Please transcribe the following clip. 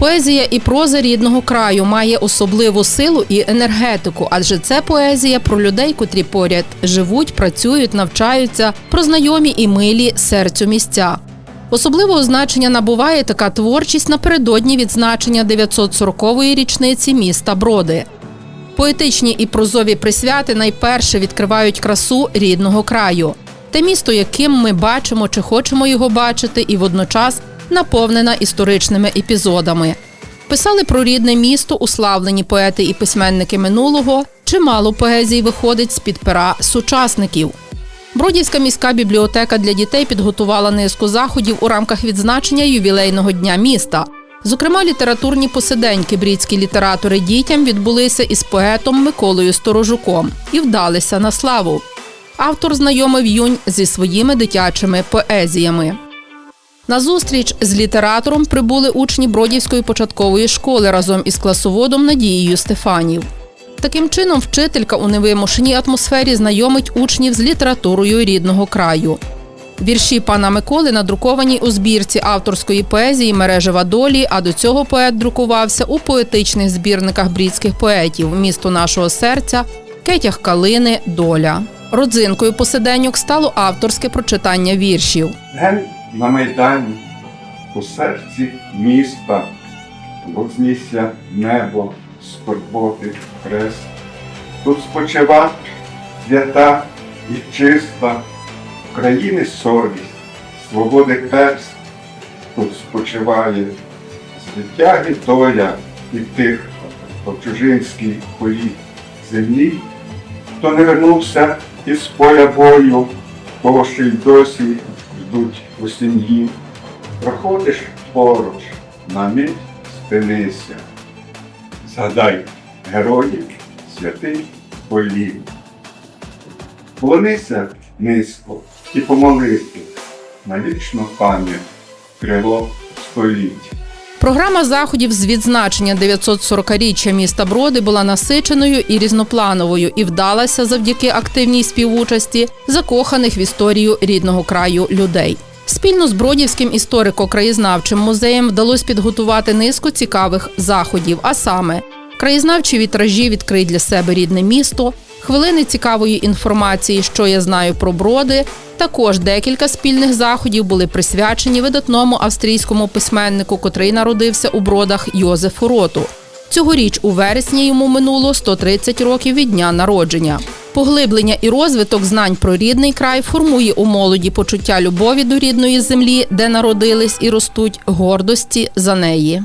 Поезія і проза рідного краю має особливу силу і енергетику, адже це поезія про людей, котрі поряд живуть, працюють, навчаються, про знайомі і милі серцю місця. Особливого значення набуває така творчість напередодні відзначення 940-ї річниці міста Броди. Поетичні і прозові присвяти найперше відкривають красу рідного краю, те місто, яким ми бачимо чи хочемо його бачити, і водночас наповнена історичними епізодами. Писали про рідне місто уславлені поети і письменники минулого. Чимало поезій виходить з-під пера сучасників. Бродівська міська бібліотека для дітей підготувала низку заходів у рамках відзначення ювілейного дня міста. Зокрема, літературні посиденьки брідські літератори дітям відбулися із поетом Миколою Сторожуком і вдалися на славу. Автор знайомив юнь зі своїми дитячими поезіями. На зустріч з літератором прибули учні Бродівської початкової школи разом із класоводом Надією Стефанів. Таким чином, вчителька у невимушеній атмосфері знайомить учнів з літературою рідного краю. Вірші пана Миколи надруковані у збірці авторської поезії Мережева долі, а до цього поет друкувався у поетичних збірниках брідських поетів Місто нашого серця, Кетях Калини, Доля. Родзинкою посиденьок стало авторське прочитання віршів. На Майдані, у серці міста, вознісся небо, скорботи хрест. Тут спочива свята і чиста, країни совість, свободи перст. Тут спочиває звитяги доля і тих, хто в чужинській полі землі, хто не вернувся із поля бою, кого ще й досі ждуть у сім'ї. Проходиш поруч, на мить спинися. Згадай героїв святих полів. Вклонися низько і помолися на вічну пам'ять крило століть. Програма заходів з відзначення 940-річчя міста Броди була насиченою і різноплановою і вдалася завдяки активній співучасті закоханих в історію рідного краю людей. Спільно з Бродівським історико-краєзнавчим музеєм вдалося підготувати низку цікавих заходів, а саме краєзнавчі вітражі відкрий для себе рідне місто, хвилини цікавої інформації, що я знаю про броди. Також декілька спільних заходів були присвячені видатному австрійському письменнику, котрий народився у бродах Йозефу Роту. Цьогоріч у вересні йому минуло 130 років від дня народження. Поглиблення і розвиток знань про рідний край формує у молоді почуття любові до рідної землі, де народились і ростуть гордості за неї.